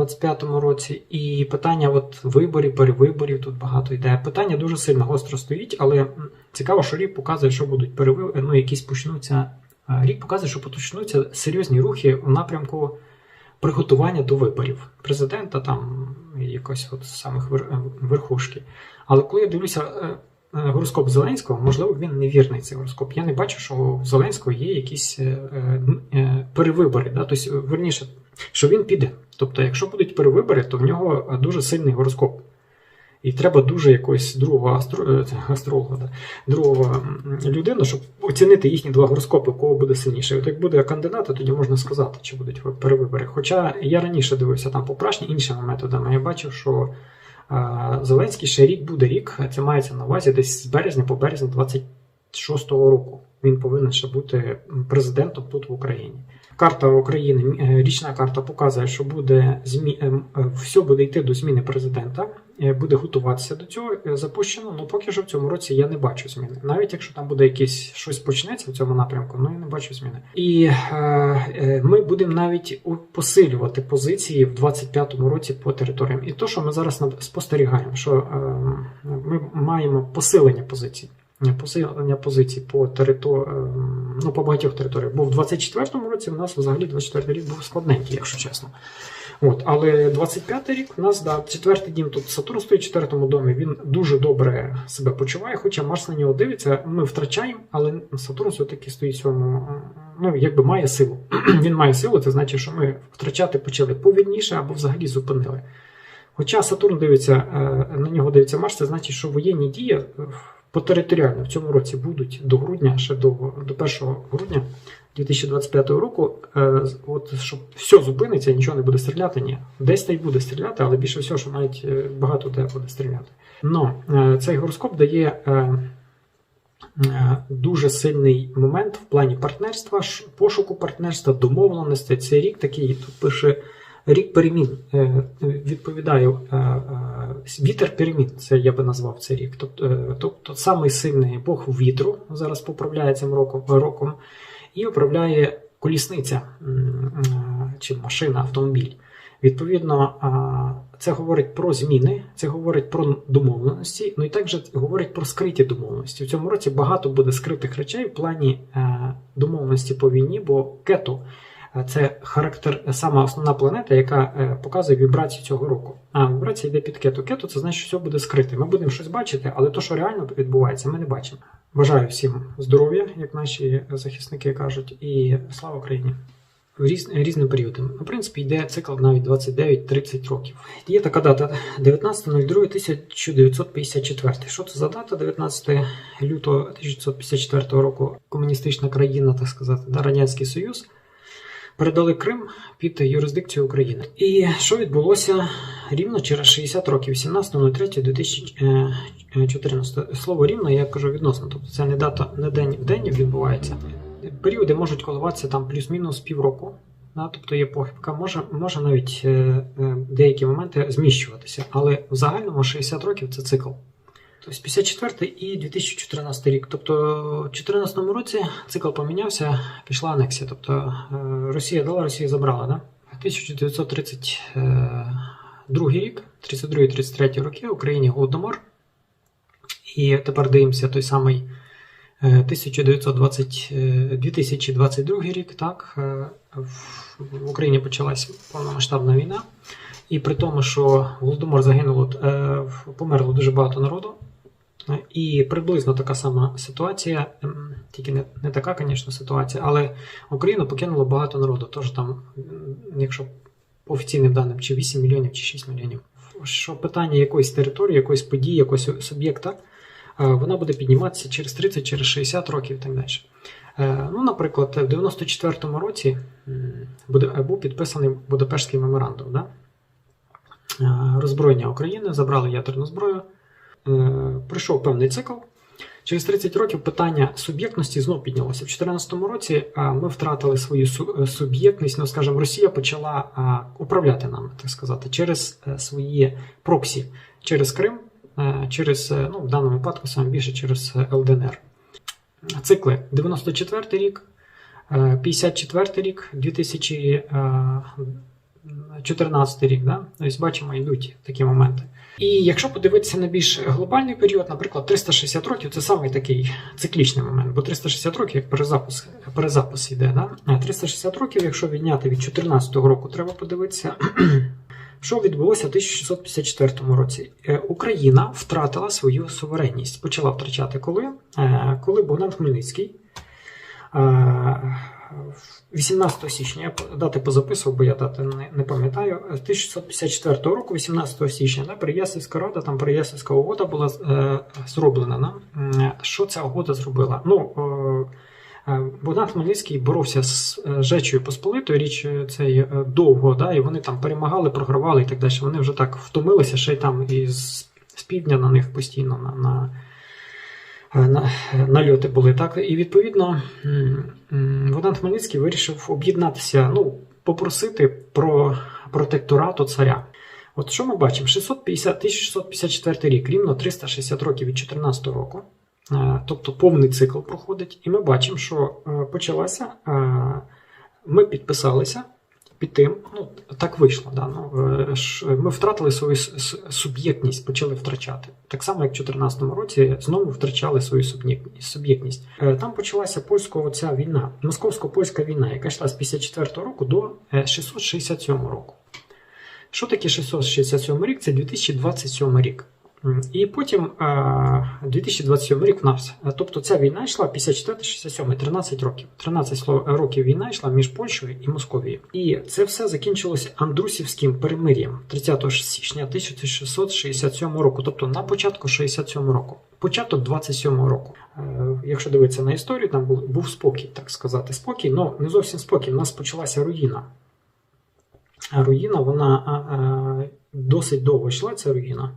25-му році, і питання от виборів, перевиборів тут багато йде. Питання дуже сильно гостро стоїть, але цікаво, що рік показує, що будуть перевибори, ну якісь почнуться. Рік показує, що почнуться серйозні рухи у напрямку приготування до виборів президента, там якось от самих е, верхушки. Але коли я дивлюся е, е, гороскоп Зеленського, можливо, він невірний цей гороскоп. Я не бачу, що у Зеленського є якісь е, е, е, перевибори. Да? Тобто, верніше, що він піде. Тобто, якщо будуть перевибори, то в нього е, дуже сильний гороскоп. І треба дуже якогось другого астро... е, астролога, да? другого людину, щоб оцінити їхні два гороскопи, кого буде сильніше. От як буде кандидат, тоді можна сказати, чи будуть перевибори. Хоча я раніше дивився там попрашні іншими методами. Я бачив, що е, Зеленський ще рік буде рік. Це мається на увазі десь з березня по березень 26-го року. Він повинен ще бути президентом тут в Україні. Карта України, е, річна карта показує, що буде змі... е, е, все буде йти до зміни президента, буде готуватися до цього запущено. Ну поки що в цьому році я не бачу зміни. Навіть якщо там буде якесь щось почнеться в цьому напрямку, ну я не бачу зміни. І е, ми будемо навіть посилювати позиції в 25-му році по територіям. І то, що ми зараз спостерігаємо, що е, ми маємо посилення позицій. Позицій по територ... ем, ну, по багатьох територіях. Бо в 24-му році в нас взагалі 24-й рік був складненький, якщо чесно. От, але 25-й рік у нас да, четвертий дім тут Сатурн стоїть в четвертому домі. Він дуже добре себе почуває, хоча Марс на нього дивиться. Ми втрачаємо, але Сатурн все-таки стоїть цьому, ну якби має силу. Він має силу, це значить, що ми втрачати почали повільніше або взагалі зупинили. Хоча Сатурн дивиться, е, на нього дивиться Марс, це значить, що воєнні дії е, по територіально в цьому році будуть до грудня, ще до, до 1 грудня 2025 року. е, От щоб все зупиниться, нічого не буде стріляти, ні. Десь та й буде стріляти, але більше всього, що навіть е, багато де буде стріляти. Но е, цей гороскоп дає. е, е, Дуже сильний момент в плані партнерства, пошуку партнерства, домовленості. Цей рік такий тут пише рік перемін. Е, Відповідаю, е, е, вітер перемін. Це я би назвав цей рік. Тобто, тобто самий сильний Бог вітру зараз поправляє цим роком, роком і управляє колісниця чи машина, автомобіль. Відповідно, це говорить про зміни, це говорить про домовленості, ну і також говорить про скриті домовленості. В цьому році багато буде скритих речей в плані домовленості по війні, бо кету е, це характер, сама основна планета, яка е, показує вібрацію цього року. А вібрація йде під кету. Кету це значить, що все буде скрите. Ми будемо щось бачити, але то, що реально відбувається, ми не бачимо. Бажаю всім здоров'я, як наші захисники кажуть, і слава Україні! Різ, різним періодом. В принципі, йде цикл навіть 29-30 років. Є така дата 19.02.1954. Що це за дата? 19 лютого 1954 року комуністична країна, так сказати, да, Радянський Союз, передали Крим під юрисдикцію України. І що відбулося рівно через 60 років, 18.03.2014. Слово рівно, я кажу відносно, тобто це не дата, не день в день відбувається. Періоди можуть коливатися там плюс-мінус півроку. Да, тобто є похибка, може, може навіть е, е, деякі моменти зміщуватися, але в загальному 60 років це цикл. Тобто 54 і 2014 рік. Тобто в 2014 році цикл помінявся, пішла анексія. Тобто е, Росія дала, Росія забрала. Да? 1932 рік, 32-33 роки, Україні голодомор. І тепер дивимося той самий е, 1920, е, 2022 рік, так, е, в Україні почалась повномасштабна війна. І при тому, що Голодомор загинуло, е, померло дуже багато народу. І приблизно така сама ситуація, ем, тільки не, не така, звісно, ситуація, але Україну покинуло багато народу. Тож там, якщо по офіційним даним, чи 8 мільйонів, чи 6 мільйонів. Що питання якоїсь території, якоїсь події, якогось суб'єкта, е, вона буде підніматися через 30, через 60 років і так далі. Е, Ну, наприклад, в 94-му році е, був підписаний Будапештський меморандум. Да? Роззброєння України, забрали ядерну зброю. Е, Прийшов певний цикл. Через 30 років питання суб'єктності знов піднялося. В 2014 році ми втратили свою е, суб'єктність. Ну, скажімо, Росія почала управляти нами, так сказати, через е, свої проксі, через Крим, е, через, е, ну, в даному випадку саме більше через е, ЛДНР. Цикли 94 рік, е, 54 рік, 2000, е, 14 рік, да? тобто бачимо, йдуть такі моменти. І якщо подивитися на більш глобальний період, наприклад, 360 років це самий такий циклічний момент, бо 360 років як перезапис, перезапис йде. Да? 360 років, якщо відняти від 2014 року, треба подивитися, що відбулося в 1654 році. Е, Україна втратила свою суверенність. Почала втрачати коли? Е, Коли Богдан Хмельницький. Е, 18 січня, я дати позаписував, бо я дати не, не пам'ятаю. З 1654 року, 18 січня, да, Переяславська рада, там Переяславська угода була е, зроблена. Да? Що ця угода зробила? Ну, е, е, Богдан Хмельницький боровся з е, Жечою Посполитою, річ е, цей е, довго, да, і вони там перемагали, програвали і так далі. Вони вже так втомилися, ще й там із з півдня на них постійно на на, нальоти були. Так? І відповідно Богдан Хмельницький вирішив об'єднатися, ну, попросити про протекторату царя. От що ми бачимо? 650, 1654 рік, рівно 360 років від 14 року. Е, Тобто повний цикл проходить, і ми бачимо, що е, почалася. е, Ми підписалися під тим, ну так вийшло. Да, ну, е, ми втратили свою суб'єктність, почали втрачати. Так само, як в 2014 році знову втрачали свою суб'єктність. Е, Там почалася польська оця війна, московсько-польська війна, яка йшла з 54 року до е, 667 року. Що таке 667 рік? Це 2027 рік. І потім е, 2027 рік в нас. Тобто ця війна йшла 54-67, 13 років. 13 років війна йшла між Польщею і Московією. І це все закінчилося Андрусівським перемир'ям 30 січня 1667 року, тобто на початку 67 року. Початок 27 року. Е, Якщо дивитися на історію, там був, спокій, так сказати, спокій, але не зовсім спокій. У нас почалася руїна. Руїна, вона досить довго йшла, ця руїна.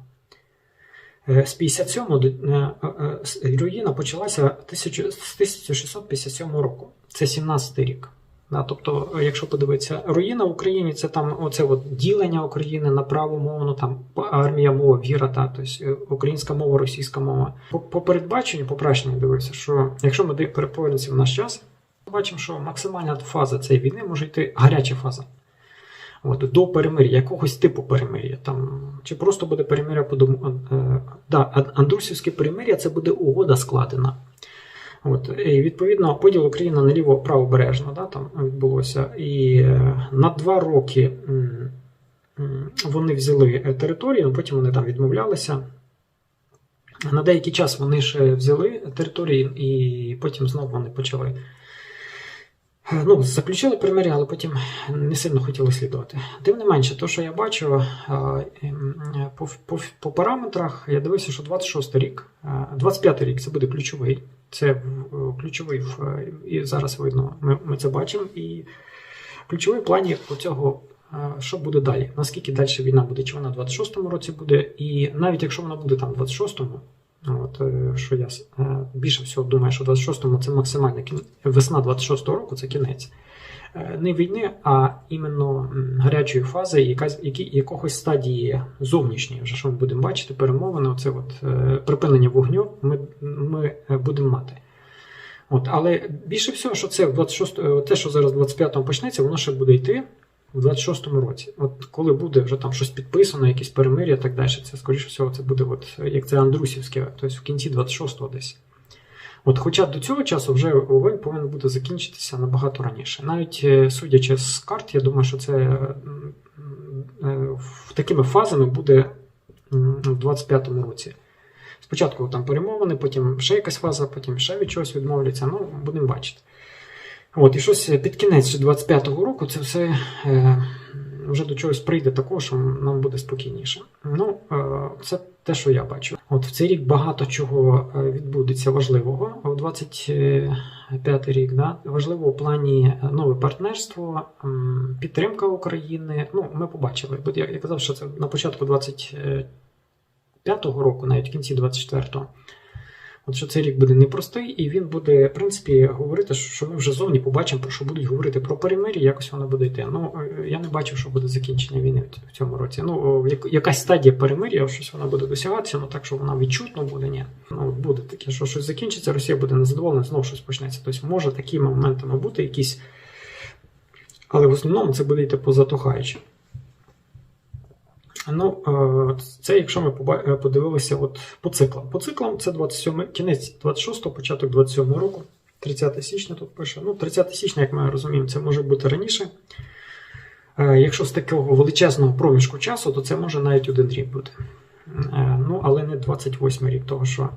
Е, З 57 до е, е, руїна почалася 1000 з 1657 року. Це 17 рік. Тобто, якщо подивитися, руїна в Україні це там оце от ділення України на праву мовну, там армія мова, віра, та, тобто українська мова, російська мова. По, по передбаченню, по пращенню дивився, що якщо ми переповідаємося в наш час, бачимо, що максимальна фаза цієї війни може йти гаряча фаза. От, до перемир'я, якогось типу перемир'я. Там, чи просто буде перемир'я по дому. Е, да, Андрусівське перемир'я це буде угода складена. От, і відповідно поділ України на ліво правобережно да, там відбулося. І е, на два роки вони взяли е, територію, потім вони там відмовлялися. На деякий час вони ще взяли території, і потім знову вони почали. Е, Ну, заключили примир'я, але потім не сильно хотіли слідувати. Тим не менше, то, що я бачу е, ем, е, по, по, по параметрах, я дивився, що 26 рік, е, 25 рік це буде ключовий. Це е, ключовий е, і зараз видно, ми, ми це бачимо. І ключовий в плані цього, що буде далі. Наскільки далі війна буде, чи вона в 26-му році буде, і навіть якщо вона буде там в 26-му, От, е, що я е, більше всього думаю, що в 26-му це максимальна кін... весна 26-го року це кінець. Е, Не війни, а іменно гарячої фази, якась, які, якогось стадії зовнішньої, вже що ми будемо бачити, перемовини, оце от, припинення вогню ми, ми будемо мати. От, але більше всього, що це 26, е, те, що зараз в 25-му почнеться, воно ще буде йти в 26-му році. От коли буде вже там щось підписано, якісь перемир'я і так далі, це скоріше всього, це буде, от, як це Андрусівське, тобто в кінці 26-го десь. От, хоча до цього часу вже вогонь повинен буде закінчитися набагато раніше. Навіть е, судячи з карт, я думаю, що це е, такими фазами буде в 25-му році. Спочатку там перемовини, потім ще якась фаза, потім ще від чогось відмовляться. Ну, будемо бачити. От, і щось під кінець 25-го року це все е, вже до чогось прийде такого, що нам буде спокійніше. Ну, е, це те, що я бачу. От в цей рік багато чого е, відбудеться важливого. У 25 рік, да, важливо у плані е, нове партнерство, підтримка України. Ну, ми побачили. Бо я казав, що це на початку 25-го року, навіть в кінці 24-го. От що цей рік буде непростий, і він буде, в принципі, говорити, що ми вже зовні побачимо, про що будуть говорити про перемир'я, якось воно буде йти. Ну, е, я не бачив, що буде закінчення війни в цьому році. Ну, як- якась стадія перемир'я, щось вона буде досягатися, ну так, що вона відчутно буде, ні. Ну, буде таке, що щось закінчиться, Росія буде незадоволена, знову щось почнеться. Тобто, може такими моментами бути якісь. Але в основному це буде йти по затухаючим. Ну, е, це якщо ми е, подивилися от по циклам. По циклам це 27, кінець 26-го, початок 27-го року, 30 січня тут пише. Ну, 30 січня, як ми розуміємо, це може бути раніше. Е, Якщо з такого величезного проміжку часу, то це може навіть один рік бути. Ну, але не 28 рік, того що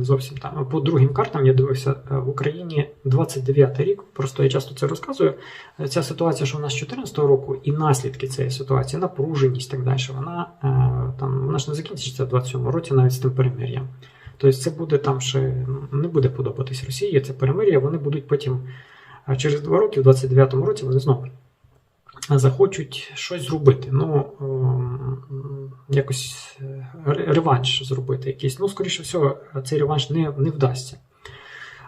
зовсім там. По другим картам я дивився е, в Україні 29 рік. Просто я часто це розказую. Е, Ця ситуація, що в нас з 2014 року, і наслідки цієї ситуації, напруженість так далі, вона е, там вона ж не закінчиться в 27 році навіть з тим перемир'ям. Тобто це буде там ще ну, не буде подобатись Росії. Це перемир'я. Вони будуть потім через два роки, в 29-му році, вони знову захочуть щось зробити. Ну, ем, якось е, реванш зробити якийсь. Ну, скоріше всього, цей реванш не, не вдасться.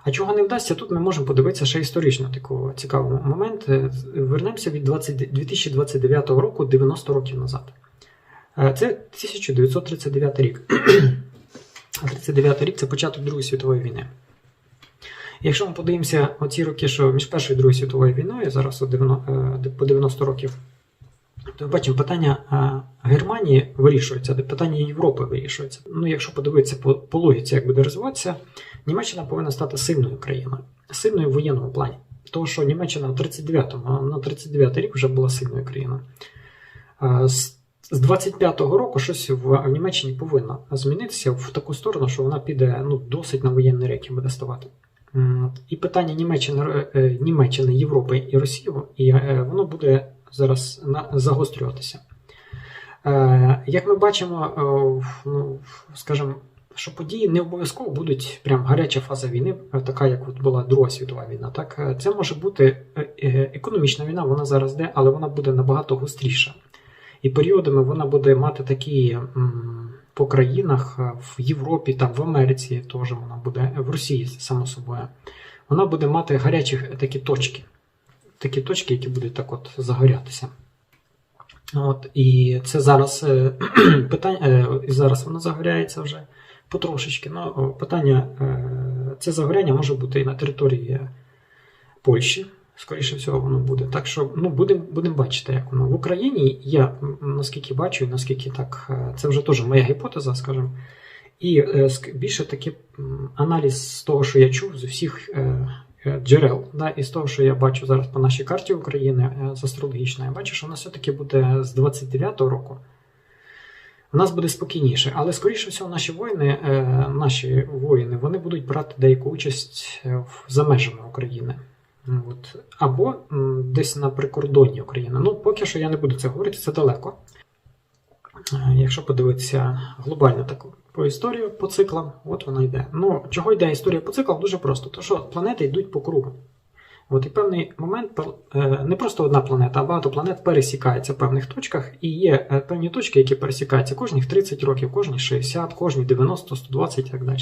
А чого не вдасться, тут ми можемо подивитися ще історично такого цікавого момент. Вернемося від 20, 2029 року 90 років назад. Е, Це 1939 рік. А 39 рік це початок Другої світової війни. Якщо ми подивимося оці роки, що між Першою і Другою світовою війною, зараз от 90, е, по 90 років, то ми бачимо, питання е, Германії вирішується, питання Європи вирішується. Ну, якщо подивитися по, по логіці, як буде розвиватися, Німеччина повинна стати сильною країною, сильною в воєнному плані. Тому що Німеччина в 39-му, на 39 рік вже була сильною країною. Е, З з 25-го року щось в, Німеччині повинно змінитися в таку сторону, що вона піде ну, досить на воєнний рейки буде ставати. І питання Німеччини, е, Німеччини, Європи і Росії, і е, воно буде зараз загострюватися. Е, Як ми бачимо, е, ну, скажімо, що події не обов'язково будуть прям гаряча фаза війни, е, така як от була Друга світова війна. Так, Е, це може бути е, е, економічна війна, вона зараз де, але вона буде набагато гостріша. І періодами вона буде мати такі по країнах е, в Європі, там в Америці теж вона буде, в Росії, само собою. Вона буде мати гарячі такі точки. Такі точки, які будуть так от загорятися. От, і це зараз е, питання, е, і зараз воно загоряється вже потрошечки. Ну, питання, е, це загоряння може бути і на території Польщі, скоріше всього, воно буде. Так що ну, будемо будем бачити, як воно. В Україні я наскільки бачу, і наскільки так, е, це вже теж моя гіпотеза, скажімо. І е, більше таки аналіз з того, що я чув з усіх е, джерел, да, і з того, що я бачу зараз по нашій карті України з астрологічної, я бачу, що вона все-таки буде з 29-го року. У нас буде спокійніше, але скоріше всього, наші воїни, наші воїни, вони будуть брати деяку участь за межами України. От. Або десь на прикордонні України. Ну, поки що я не буду це говорити, це далеко. Е, Якщо подивитися глобально так по історії, по циклам, от вона йде. Ну, чого йде історія по циклам? Дуже просто. То що планети йдуть по кругу. От і певний момент е, не просто одна планета, а багато планет пересікається в певних точках, і є е, певні точки, які пересікаються кожних 30 років, кожні 60, кожні 90, 120 і так далі.